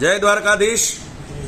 જય દ્વારકાધીશ.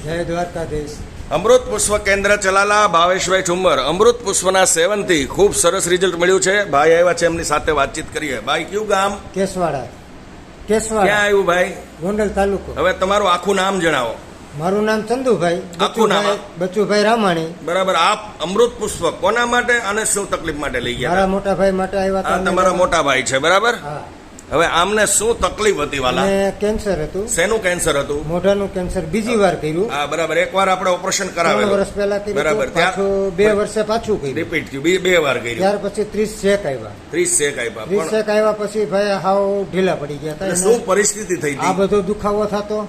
જય દ્વારકાધીશ. અમૃત પુષ્પ કેન્દ્ર ચલાલા ભાવેશભાઈ ઠુમ્મર. અમૃત પુષ્પના સેવનથી ખૂબ સરસ રિઝલ્ટ મળ્યું છે. ભાઈ આવ્યા છે એમની સાથે વાતચીત કરીએ. ભાઈ કયું ગામ? કેસવાડા. ક્યાં કેસવાડા આવ્યું ભાઈ? ગોંડલ તાલુકો. હવે તમારું આખું નામ જણાવો. મારું નામ ચંદુભાઈ આખું નામ? બચુભાઈ રામાણી. બરાબર. આપ અમૃત પુષ્પ કોના માટે અને શું તકલીફ માટે લઈ ગયા? મારા મોટા ભાઈ માટે આવ્યા આ તમારા મોટા ભાઈ છે બરાબર? હા. હવે આમને શું તકલીફ હતી વાલા? કેન્સર હતું. શેનું કેન્સર હતું? મોઢાનું કેન્સર બીજી વાર કર્યું. હા બરાબર. એકવાર આપણે ઓપરેશન કરાવેલું. વર્ષ પહેલા બરાબર. પાછું બે વર્ષે પાછું કર્યું. રિપીટ થયું. બે- બે વાર કર્યું. ત્યાર પછી ત્રીસ ચેક આવ્યા ત્રીસ ચેક આવ્યા ત્રીસ ચેક આવ્યા પછી ભાઈ હાવ ઢીલા પડી ગયા. શું પરિસ્થિતિ થઈ આ બધો દુખાવો થતો.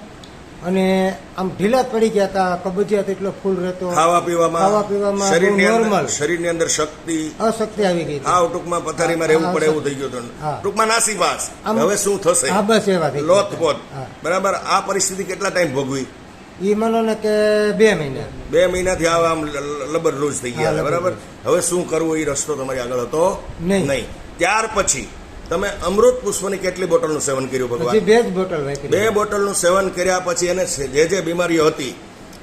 અને આમ ઢીલા પડી ગયા હતા કબજિયાત એટલો ફૂલ રહેતો. ખાવા પીવામાં ખાવા પીવામાં શરીરની નોર્મલ શરીરની અંદર શક્તિ અશક્તિ આવી ગઈ હા ટૂંકમાં પથારીમાં રહેવું પડે એવું થઈ ગયું હતું. ટૂંકમાં નાસીપાસ આમ- હવે શું થશે? હા બસ એવા થઈ પોત. બરાબર? આ પરિસ્થિતિ કેટલા ટાઈમ ભોગવી? એ માનો ને કે બે મહિના. બે મહિનાથી આવા આમ લબર રોજ થઈ ગયા બરાબર? હવે શું કરવું? એ રસ્તો તમારી આગળ હતો. નહીં. ત્યાર પછી તમે અમૃત પુષ્પની કેટલી બોટલનું સેવન કર્યું ભગવાન? બે જ બોટલ બે બોટલનું સેવન કર્યા પછી એને જે જે બીમારીઓ હતી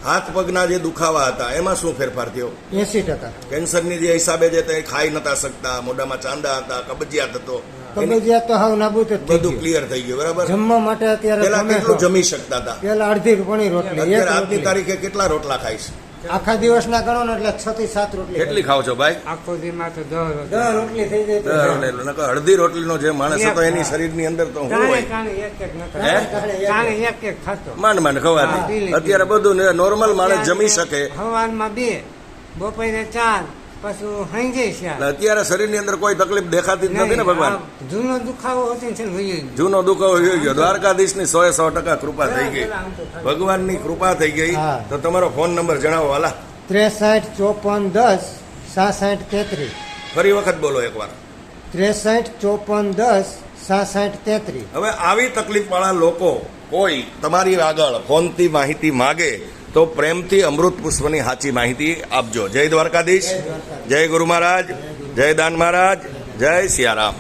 હાથ પગના જે દુખાવા હતા એમાં શું ફેરફાર થયો? એસી ટકા કેન્સરની જે હિસાબે જે તે ખાઈ નતા શકતા મોઢામાં ચાંદા હતા કબજિયાત હતો. કબજિયાત તો હાવ નાબૂદ બધું ક્લિયર થઈ ગયું બરાબર? જમવા માટે અત્યારે કેટલું જમી શકતા હતા? પેલા અડધી રોટલી અત્યારે આજની તારીખે કેટલા રોટલા ખાઈશ? આખા દિવસના ગણો ને એટલે છ થી સાત રોટલી કેટલી ખાવ છો ભાઈ? આખો દીમાં તો દસ રોટલી. થઈ જાય તો દસ રોટલી. નકર અડધી રોટલીનો જે માણસ હતો એની શરીરની અંદર તો હું હોય. એક એક નતો હે? ચાણે એક એક. ખાતો માંડ માંડ ખવાતી અત્યારે બધું નોર્મલ માણસ જમી શકે. હવારમાં બે બપોરે ચાર પછી સાંજે ચાર અત્યારે શરીરની અંદર કોઈ તકલીફ દેખાતી જ નથી ને ભગવાન? જૂનો દુખાવો હતો ને છે. જૂનો દુખાવો થઈ ગયો. દ્વારકાધીશની સો સો ટકા કૃપા થઈ ગઈ. ભગવાનની કૃપા થઈ ગઈ. તો તમારો ફોન નંબર જણાવો વાલા ત્રેસઠ ચોપન દસ સાસઠ તેત્રીસ. ફરી વખત બોલો એકવાર. ત્રેસઠ ચોપન દસ સાસઠ તેત્રીસ. હવે આવી તકલીફ વાળા લોકો કોઈ તમારી આગળ ફોનથી માહિતી માગે તો પ્રેમથી અમૃત પુષ્પની સાચી માહિતી આપજો. જય દ્વારકાધીશ. જય ગુરુ મહારાજ. જય દાન મહારાજ. જય સિયારામ.